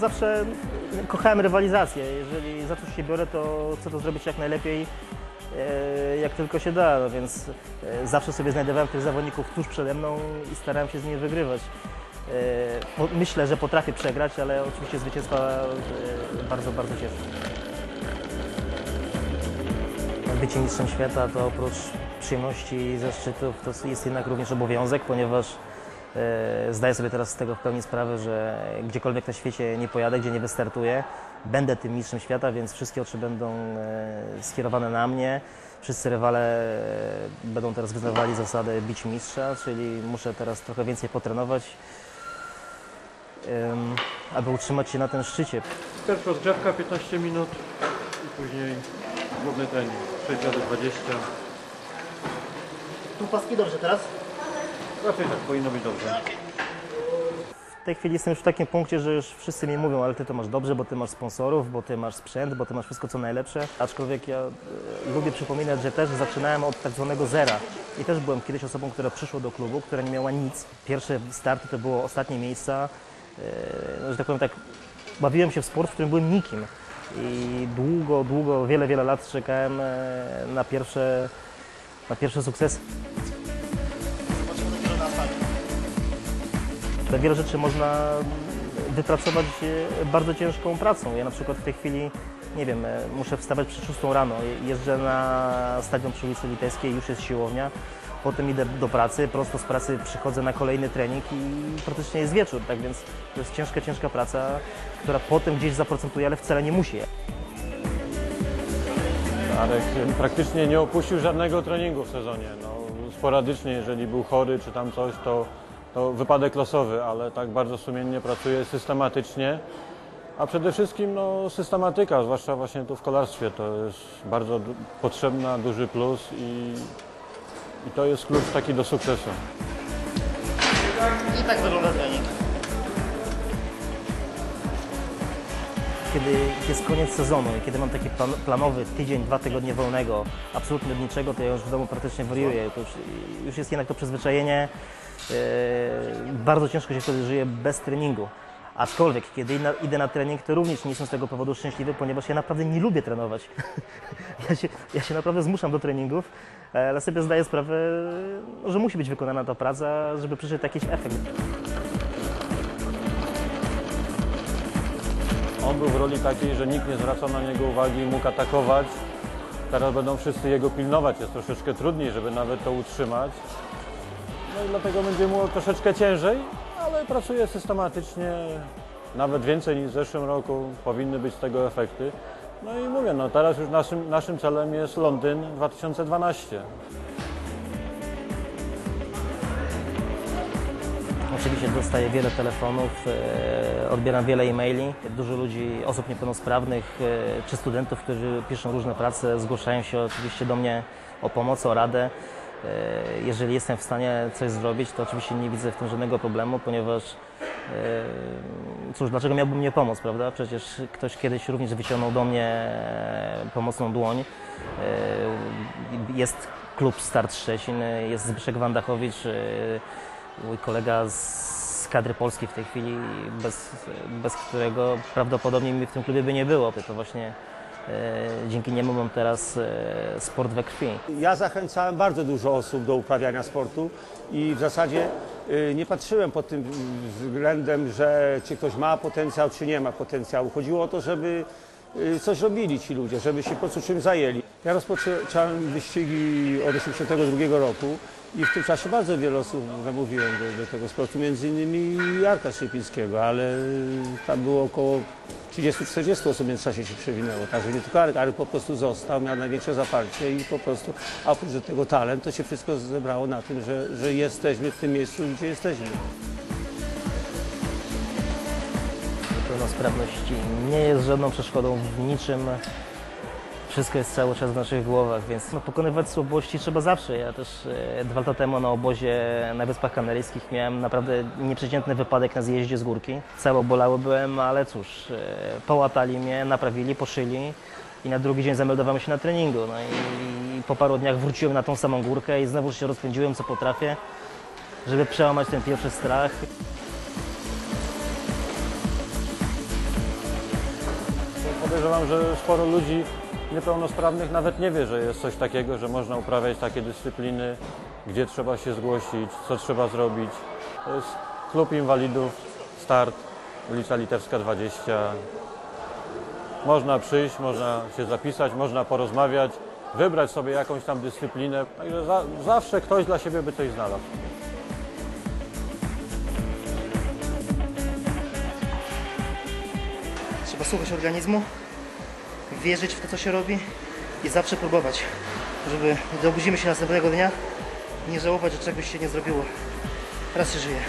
zawsze kochałem rywalizację. Jeżeli za coś się biorę, to chcę to zrobić jak najlepiej, e, jak tylko się da. No więc e, zawsze sobie znajdowałem tych zawodników tuż przede mną i starałem się z nimi wygrywać. E, Myślę, że potrafię przegrać, ale oczywiście zwycięstwa bardzo, bardzo cieszy. Bycie mistrzem świata to oprócz przyjemności i zaszczytów to jest jednak również obowiązek, ponieważ zdaję sobie teraz z tego w pełni sprawę, że gdziekolwiek na świecie nie pojadę, gdzie nie wystartuję, będę tym mistrzem świata, więc wszystkie oczy będą e, skierowane na mnie. Wszyscy rywale e, będą teraz wyznawali zasadę bić mistrza, czyli muszę teraz trochę więcej potrenować, aby utrzymać się na tym szczycie. Najpierw rozgrzewka 15 minut i później główny trening 6 razy 20. Tu paski dobrze teraz? Raczej tak powinno być dobrze. W tej chwili jestem już w takim punkcie, że już wszyscy mi mówią, ale ty to masz dobrze, bo ty masz sponsorów, bo ty masz sprzęt, bo ty masz wszystko co najlepsze. Aczkolwiek ja e, lubię przypominać, że też zaczynałem od tak zwanego zera. I też byłem kiedyś osobą, która przyszła do klubu, która nie miała nic. Pierwsze starty to było ostatnie miejsca. E, no, że tak powiem tak, bawiłem się w sport, w którym byłem nikim. I długo, długo, wiele, wiele lat czekałem e, na pierwsze, na pierwsze sukcesy. Te wiele rzeczy można wypracować bardzo ciężką pracą. Ja na przykład w tej chwili, nie wiem, muszę wstawać przy 6 rano, Je- jeżdżę na stadion przy ulicy Litewskiej, już jest siłownia, potem idę do pracy, prosto z pracy przychodzę na kolejny trening i praktycznie jest wieczór, tak więc to jest ciężka, ciężka praca, która potem gdzieś zaprocentuje, ale wcale nie musi. Arek praktycznie nie opuścił żadnego treningu w sezonie. No, sporadycznie, jeżeli był chory czy tam coś, to, to wypadek losowy, ale tak bardzo sumiennie pracuje, systematycznie. A przede wszystkim no, systematyka, zwłaszcza właśnie tu w kolarstwie, to jest bardzo du- potrzebna, duży plus i, i to jest klucz taki do sukcesu. I tak wygląda trening. Kiedy jest koniec sezonu i kiedy mam taki plan, planowy tydzień, dwa tygodnie wolnego, absolutnie od niczego, to ja już w domu praktycznie wariuję. To już, już jest jednak to przyzwyczajenie. E, bardzo ciężko się wtedy żyje bez treningu. Aczkolwiek, kiedy idę na trening, to również nie jestem z tego powodu szczęśliwy, ponieważ ja naprawdę nie lubię trenować. ja, się, ja się naprawdę zmuszam do treningów, ale sobie zdaję sprawę, że musi być wykonana ta praca, żeby przyszedł jakiś efekt. On był w roli takiej, że nikt nie zwracał na niego uwagi, mógł atakować. Teraz będą wszyscy jego pilnować. Jest troszeczkę trudniej, żeby nawet to utrzymać. No i dlatego będzie mu troszeczkę ciężej, ale pracuje systematycznie, nawet więcej niż w zeszłym roku. Powinny być z tego efekty. No i mówię, no teraz już naszym, naszym celem jest Londyn 2012. Oczywiście dostaję wiele telefonów, e, odbieram wiele e-maili. Dużo ludzi, osób niepełnosprawnych e, czy studentów, którzy piszą różne prace, zgłaszają się oczywiście do mnie o pomoc, o radę. E, Jeżeli jestem w stanie coś zrobić, to oczywiście nie widzę w tym żadnego problemu, ponieważ cóż, dlaczego miałbym mnie pomóc, prawda? Przecież ktoś kiedyś również wyciągnął do mnie pomocną dłoń. Jest klub Start Szczecin, jest Zbyszek Wandachowicz, mój kolega z kadry polskiej w tej chwili, bez, bez którego prawdopodobnie mi w tym klubie by nie było. To właśnie e, dzięki niemu mam teraz e, sport we krwi. Ja zachęcałem bardzo dużo osób do uprawiania sportu i w zasadzie y, nie patrzyłem pod tym względem, że czy ktoś ma potencjał, czy nie ma potencjału. Chodziło o to, żeby coś robili ci ludzie, żeby się po prostu czym zajęli. Ja rozpocząłem wyścigi od 1982 roku i w tym czasie bardzo wiele osób namówiłem do, do tego sportu, między innymi Jarka Szypińskiego, ale tam było około 30-40 osób w międzyczasie się przewinęło, także nie tylko Arek, Arek po prostu został, miał największe zaparcie i po prostu, a oprócz tego talent, to się wszystko zebrało na tym, że, że jesteśmy w tym miejscu, gdzie jesteśmy. Niepełnosprawność nie jest żadną przeszkodą w niczym. Wszystko jest cały czas w naszych głowach, więc no, pokonywać słabości trzeba zawsze. Ja też e, dwa lata temu na obozie na Wyspach Kanaryjskich miałem naprawdę nieprzeciętny wypadek na zjeździe z górki. Cało bolały byłem, ale cóż, e, połatali mnie, naprawili, poszyli i na drugi dzień zameldowałem się na treningu. No i po paru dniach wróciłem na tą samą górkę i znowu się rozpędziłem, co potrafię, żeby przełamać ten pierwszy strach. Podejrzewam, że sporo ludzi niepełnosprawnych nawet nie wie, że jest coś takiego, że można uprawiać takie dyscypliny, gdzie trzeba się zgłosić, co trzeba zrobić. To jest klub inwalidów, start, ulica Litewska 20. Można przyjść, można się zapisać, można porozmawiać, wybrać sobie jakąś tam dyscyplinę. Także za, zawsze ktoś dla siebie by coś znalazł. Trzeba słuchać organizmu, wierzyć w to, co się robi i zawsze próbować, żeby gdy obudzimy się następnego dnia, nie żałować, że czegoś się nie zrobiło. Raz się żyje.